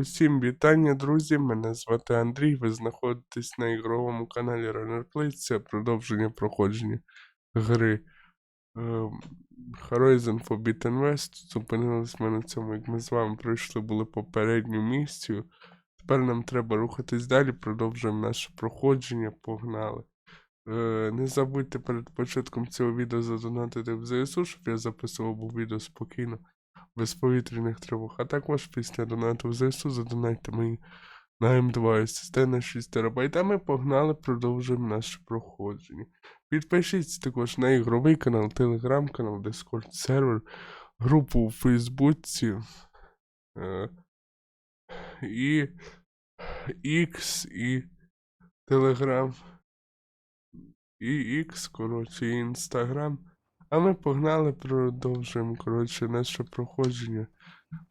Усім вітання, друзі! Мене звати Андрій. Ви знаходитесь на ігровому каналі RunnerPlay. Це продовження проходження гри ем, Horizon Forbidden West. Зупинились ми на цьому, як ми з вами пройшли були попередню місію. Тепер нам треба рухатись далі, продовжуємо наше проходження, погнали. Е, не забудьте перед початком цього відео задонатити в ЗСУ, щоб я записував відео спокійно без повітряних тривог. А також після донату в ЗСУ задонайте мені на М2 SSD на 6 ТБ. А ми погнали, продовжуємо наше проходження. Підпишіться також на ігровий канал, телеграм-канал, Discord сервер, групу у Фейсбуці е, і X і Телеграм. І X, коротше, і Інстаграм. А ми погнали, продовжуємо, коротше, наше проходження.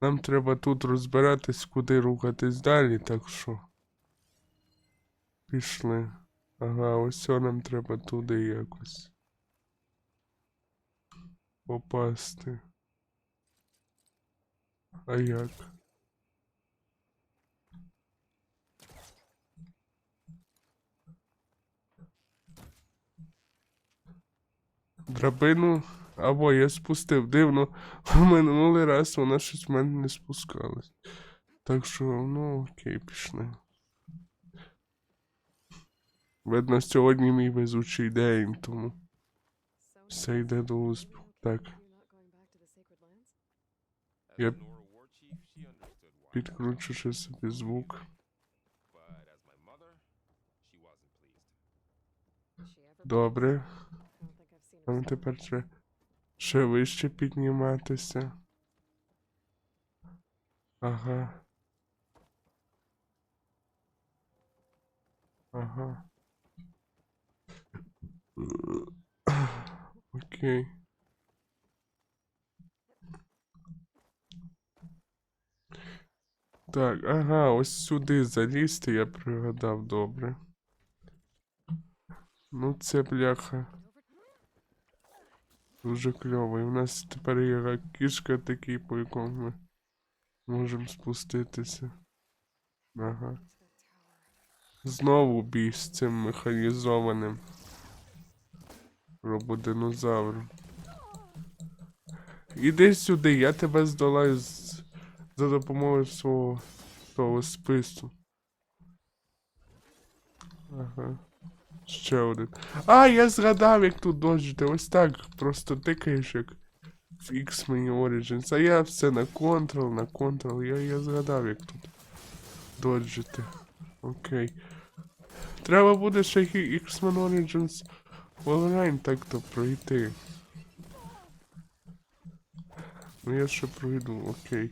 Нам треба тут розбиратись, куди рухатись далі, так що. Пішли. Ага, ось нам треба туди якось. Попасти. А як? Драбину. Або я спустив. Дивно, минулий раз вона щось в мене не спускалась. Так що, ну окей, пішли. Видно, сьогодні мій везучий день, тому все йде до успіху. Так, Я підкручу ще собі звук. Добре. Нам тепер треба ще вище підніматися. Ага. Ага. Окей. Так, ага, ось сюди залізти, я пригадав добре. Ну це бляха. Дуже кльово. І в нас тепер є кішка такий, по якому ми можемо спуститися. Ага. Знову бій з цим механізованим рободинозавром. Іди сюди, я тебе здолаю з... за допомогою свого того спису. Ага. Ще один. А, я згадав, як тут доджити. Ось так. Просто тикаєш як в X-Men Origins. А я все на Ctrl, на Ctrl. Я, я згадав, як тут доджити. Окей. Треба буде ще X-Men Origins Online так-то пройти. Ну я ще пройду, окей.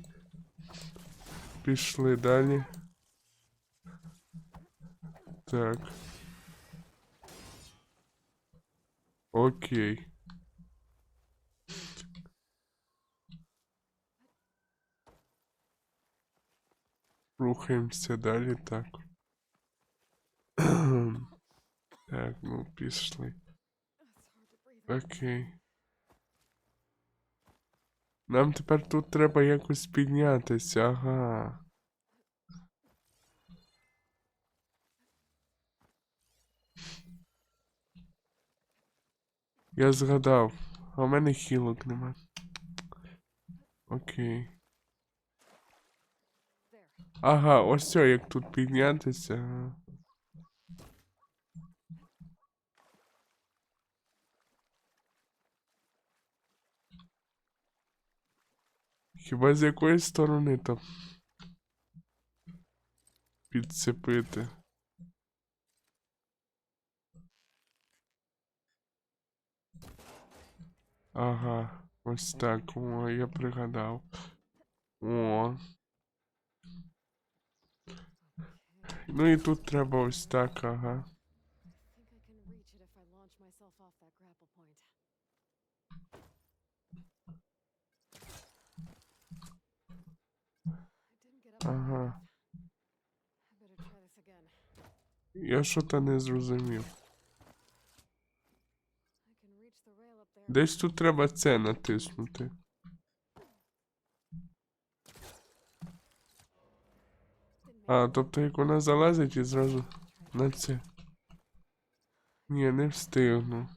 Пішли далі. Так. Окей. Рухаємося далі, так. так, ну пішли. Окей. Нам тепер тут треба якось піднятися, ага. Я згадав. А в мене хілок нема. Окей. Ага, ось все, як тут піднятися. ага. Хіба з якої сторони там підцепити? Ага, ось так. О, я пригадав. О. Ну і тут треба ось так, ага. think I can reach it if Десь тут треба це натиснути. А, тобто як вона залазить і зразу на це. Ні, не встигну.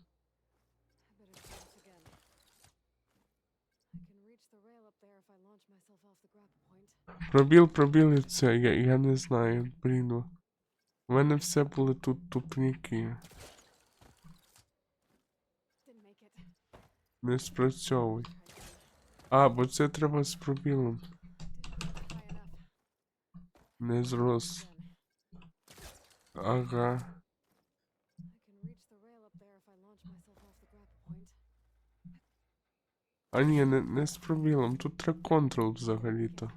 Пробіл, пробіл і це, я, я не знаю, блін. У мене все були тут тупніки. Не спрацьовуй. А, бо це треба з пробілом. Не зрос. Ага. А ні, не, не з пробілом. Тут треба контрол взагалі-то.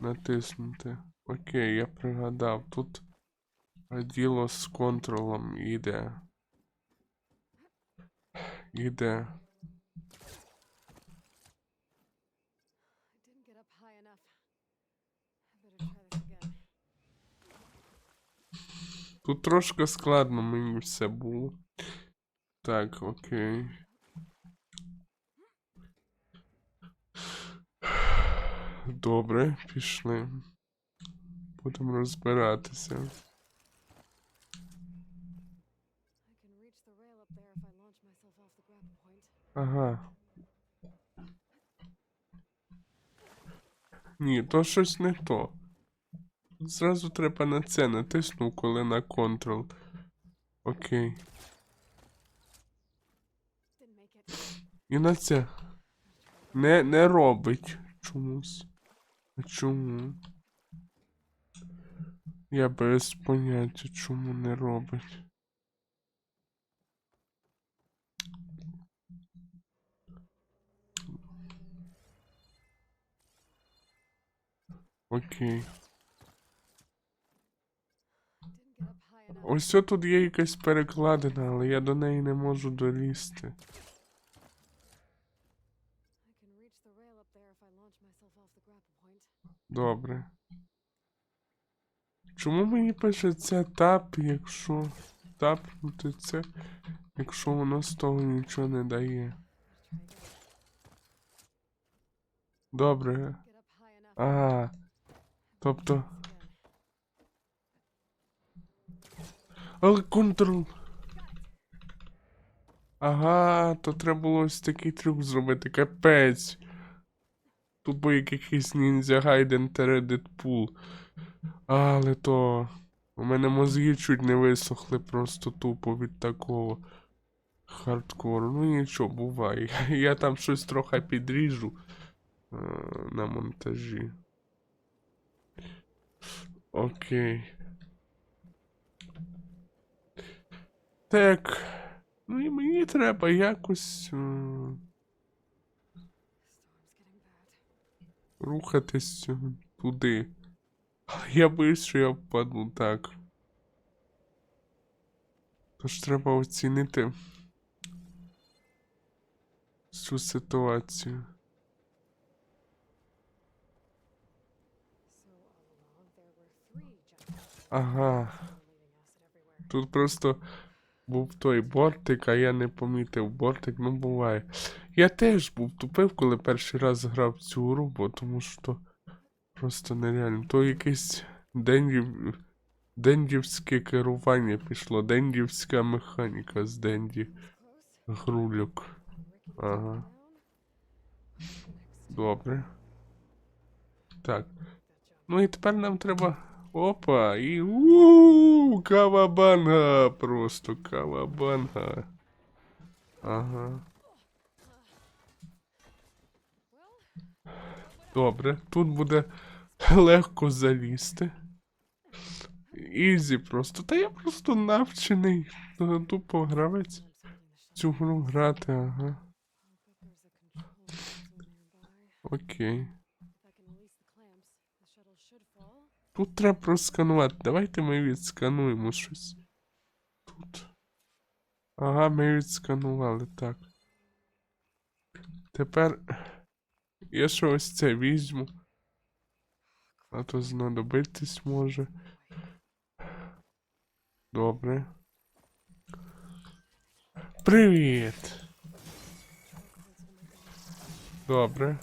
Натиснути. Окей, я пригадав. Тут діло з контролом іде. Again. Тут трошки складно мені все було. Так, окей. Добре, пішли. Будемо розбиратися. Ага. Ні, то щось не то. Зразу треба на це натиснув, коли на контрол. Окей. І на це. Не, не робить чомусь. А чому? Я без поняття, чому не робить. Окей. Ось тут є якась перекладина, але я до неї не можу долізти. Добре. Чому мені пише це тап, якщо тапнути це, якщо воно з того нічого не дає? Добре. Get Тобто. Але контрол. Ага, то треба було ось такий трюк зробити. Капець. Тупо як якийсь ніндзя Гайден тере Дедпул. Але то. У мене мозги чуть не висохли просто тупо від такого хардкору. Ну нічого, буває. Я там щось трохи підріжу е, на монтажі. Окей. Так. Ну і мені треба якось е, рухатись е, туди. Я боюсь, що я впаду так. Тож треба оцінити цю ситуацію. Ага. Тут просто був той бортик, а я не помітив бортик, ну буває. Я теж був тупив, коли перший раз грав цю гру, бо тому що просто нереально. То якесь дендів... дендівське керування пішло, дендівська механіка з денді грульок. Ага. Добре. Так. Ну і тепер нам треба. Опа! І у кавабанга! Просто кавабанга. Ага. Добре. Тут буде легко залізти. Ізі просто. Та я просто навчений. Тупо гравець. Цю гру грати, ага. Окей. Тут треба просканувати. Давайте ми відскануємо щось. Тут. Ага, ми відсканували, так. Тепер я ще ось це візьму. А то знадобитись може. Добре. Привіт! Добре.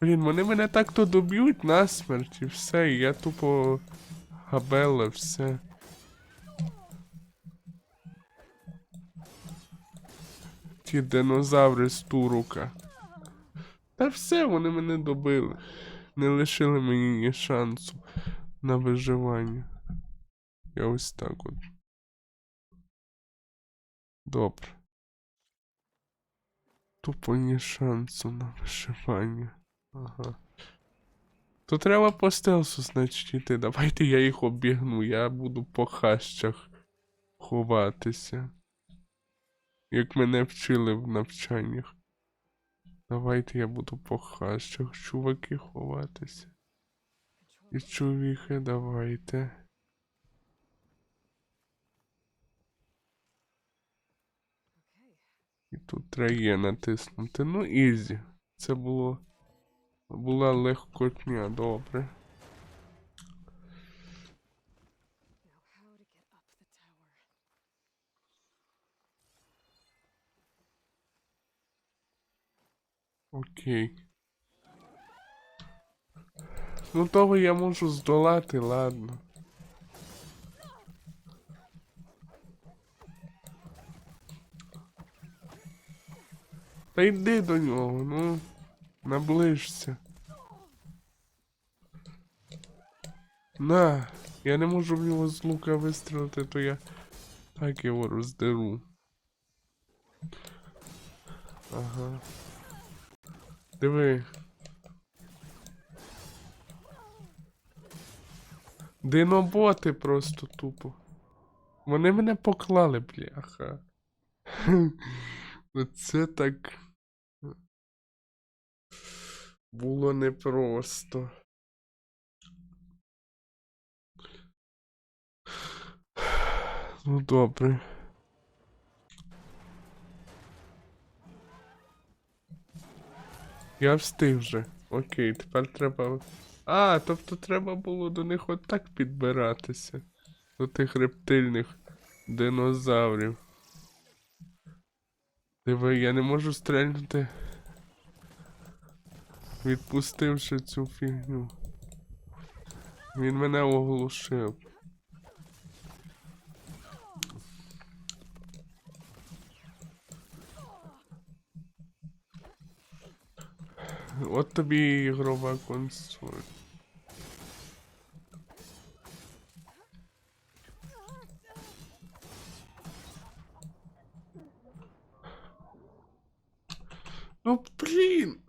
Блін, вони мене так то доб'ють насмерть і все, і я тупо габела, все. Ті динозаври з турука. Та все, вони мене добили. Не лишили мені ні шансу на виживання. Я ось так от. Добре. Тупо ні шансу на виживання. Ага. То треба по стелсу, значить. Давайте я їх обігну, я буду по хащах ховатися. Як мене вчили в навчаннях. Давайте я буду по хащах, чуваки, ховатися. І чувіхи, давайте. І тут треба натиснути. Ну, ізі. Це було. Була легкотня, добре. Окей. Ну того я можу здолати, ладно. Та йди до нього, ну. Наближся. На, я не можу в нього з лука вистрілити, то я так його роздеру. Ага. Диви. Диноботи просто тупо. Вони мене поклали, бляха. Оце так. Було непросто. Ну добре. Я встиг вже. Окей, тепер треба. А, тобто треба було до них отак підбиратися. До тих рептильних динозаврів. Диви, я не можу стрельнути. Відпустивши цю фігню. Він мене оглушив. От тобі ігрова консоль. Ну блін.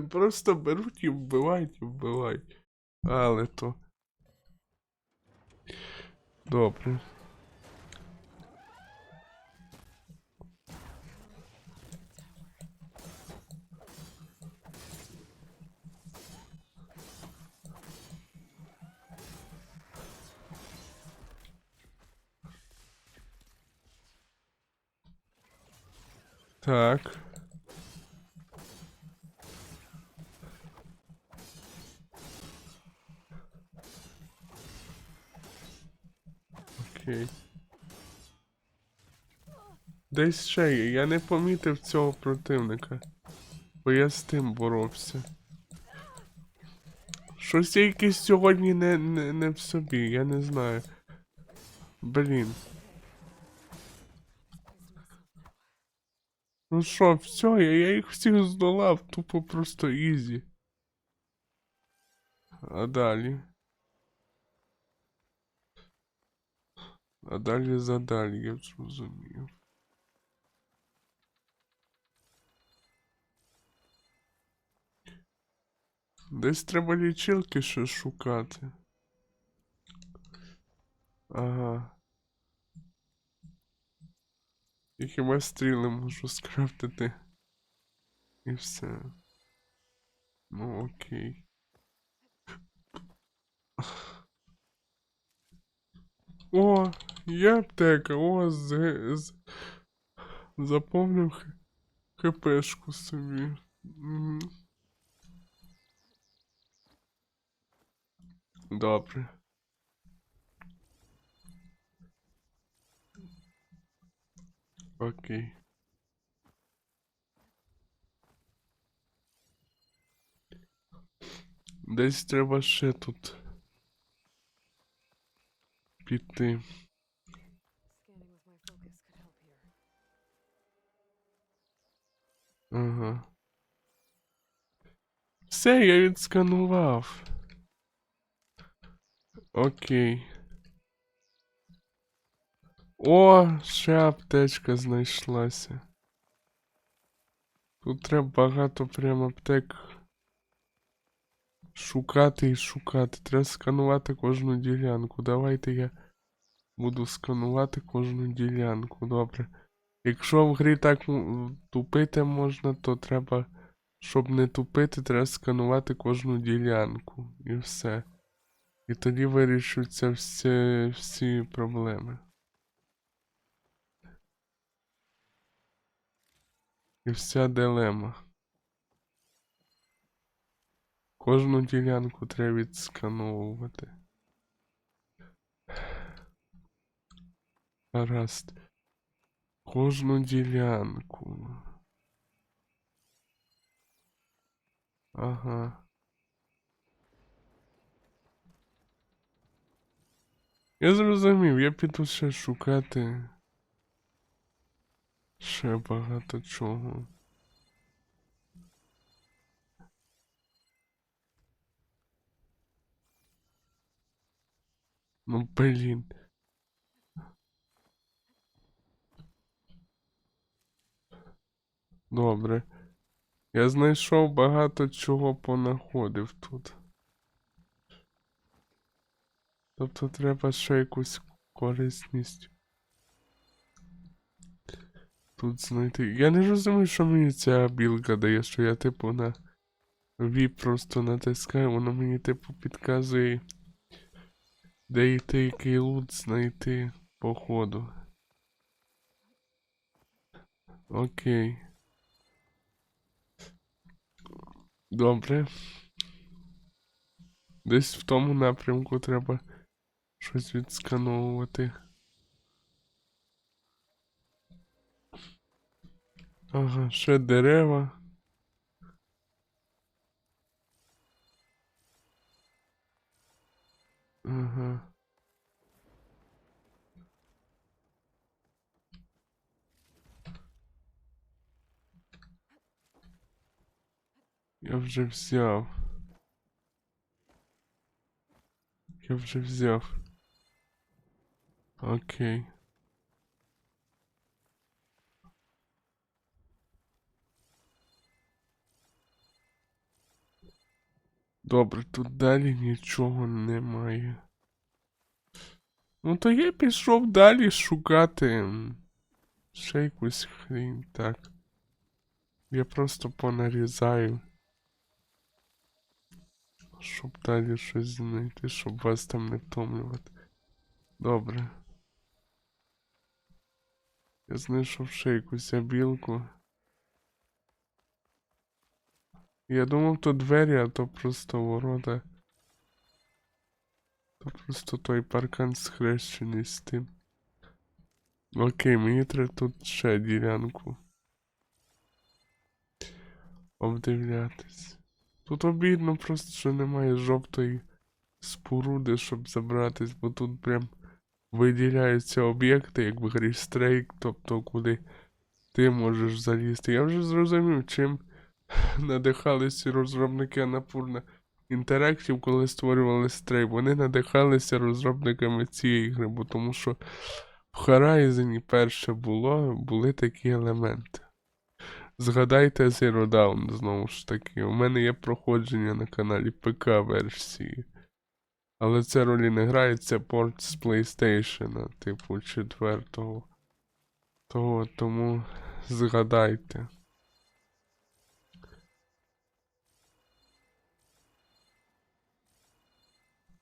Просто беруть і вбивають і вбивають. Але то. Добре. Так. Десь ще є. Я не помітив цього противника. Бо я з тим боровся. Щось я якийсь сьогодні не, не, не в собі, я не знаю. Блін. Ну що, все, я, я їх всіх здолав, тупо просто ізі. А далі. А далі задалі, я зрозумів. Десь треба лічилки ще шукати. Ага. І хіба стріли можу скрафтити. І все. Ну окей. О, є аптека, о, з, з... заповнив хпшку собі. Dobre. Ok. Десь треба ще тут піти. Ага. Все, я відсканував. Окей. О, ще аптечка знайшлася. Тут треба багато прям аптек. Шукати і шукати. Треба сканувати кожну ділянку. Давайте я буду сканувати кожну ділянку. Добре. Якщо в грі так тупити можна, то треба, щоб не тупити, треба сканувати кожну ділянку. І все. І тоді вирішуються всі, всі проблеми. І вся дилема. Кожну ділянку треба відскановувати. Гаразд. Кожну ділянку. Ага. Я зрозумів, я піду ще шукати. Ще багато чого. Ну, блін. Добре. Я знайшов багато чого понаходив тут. Тобто треба ще якусь корисність тут знайти. Я не розумію, що мені ця білка дає, що я типу на V просто натискаю, воно мені типу підказує, де йти, який лут знайти по ходу. Окей. Добре. Десь в тому напрямку треба щось відскановувати. Ага, ще дерева. Ага. Я вже взяв. Я вже взяв. Окей. Добре, тут далі нічого немає. Ну то я пішов далі шукати ще якусь хрінь, так. Я просто понарізаю. Щоб далі щось знайти, щоб вас там не втомлювати. Добре. Я знайшов ще якусь білку. Я думав, то двері, а то просто ворота. То просто той паркан схрещений з тим. Окей, мені треба тут ще ділянку. Обдивлятись. Тут обідно просто, що немає жовтої споруди, щоб забратись, бо тут прям виділяються об'єкти, як в грі тобто куди ти можеш залізти. Я вже зрозумів, чим надихалися розробники Annapurna Interactive, коли створювали стрейк. Вони надихалися розробниками цієї гри, бо тому що в Horizon перше було, були такі елементи. Згадайте Zero Dawn, знову ж таки. У мене є проходження на каналі ПК версії. Але це ролі не грає, це порт з PlayStation, типу четвертого. Того, тому згадайте.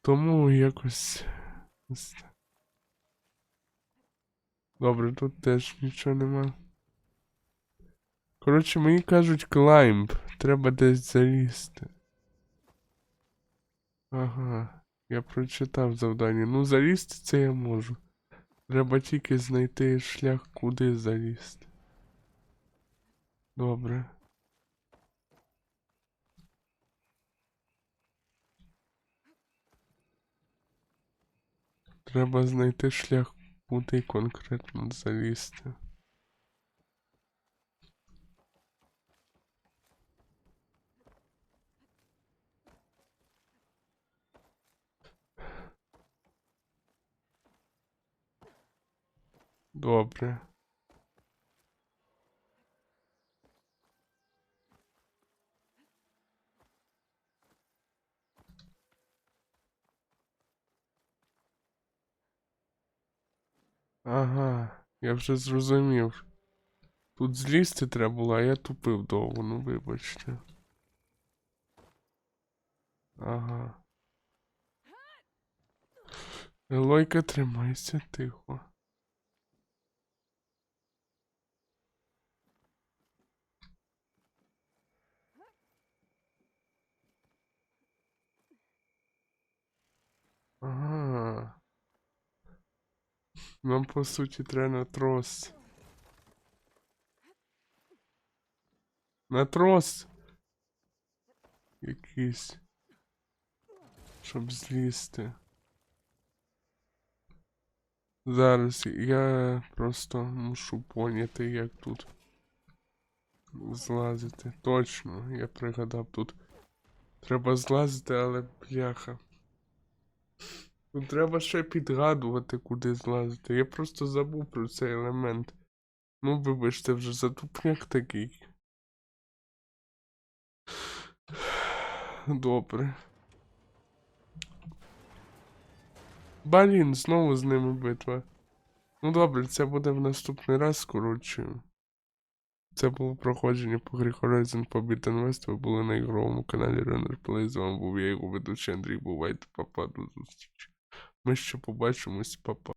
Тому якось. Добре, тут теж нічого нема. Коротше, мені кажуть клаймб. Треба десь залізти. Ага, я прочитав завдання. Ну залізти це я можу. Треба тільки знайти шлях, куди залізти. Добре. Треба знайти шлях, куди конкретно залізти. Добре. Ага, я вже зрозумів. Тут злізти треба було, а я тупив довго, ну вибачте. Ага. Елойка, тримайся тихо. Ага. Нам по суті треба на трос. На трос. Якийсь. Щоб злізти. Зараз я просто мушу поняти, як тут злазити. Точно, я пригадав тут. Треба злазити, але бляха. Тут треба ще підгадувати, куди злазити. Я просто забув про цей елемент. Ну, вибачте, вже затупняк такий. Добре. Блін, знову з ними битва. Ну добре, це буде в наступний раз, скорочую. Це було проходження по грі Horizon Forbidden West. Ви були на ігровому каналі Runner Play. З вами був я, його ведучий Андрій. Бувайте, папа, до зустрічі. Ми ще побачимось, папа.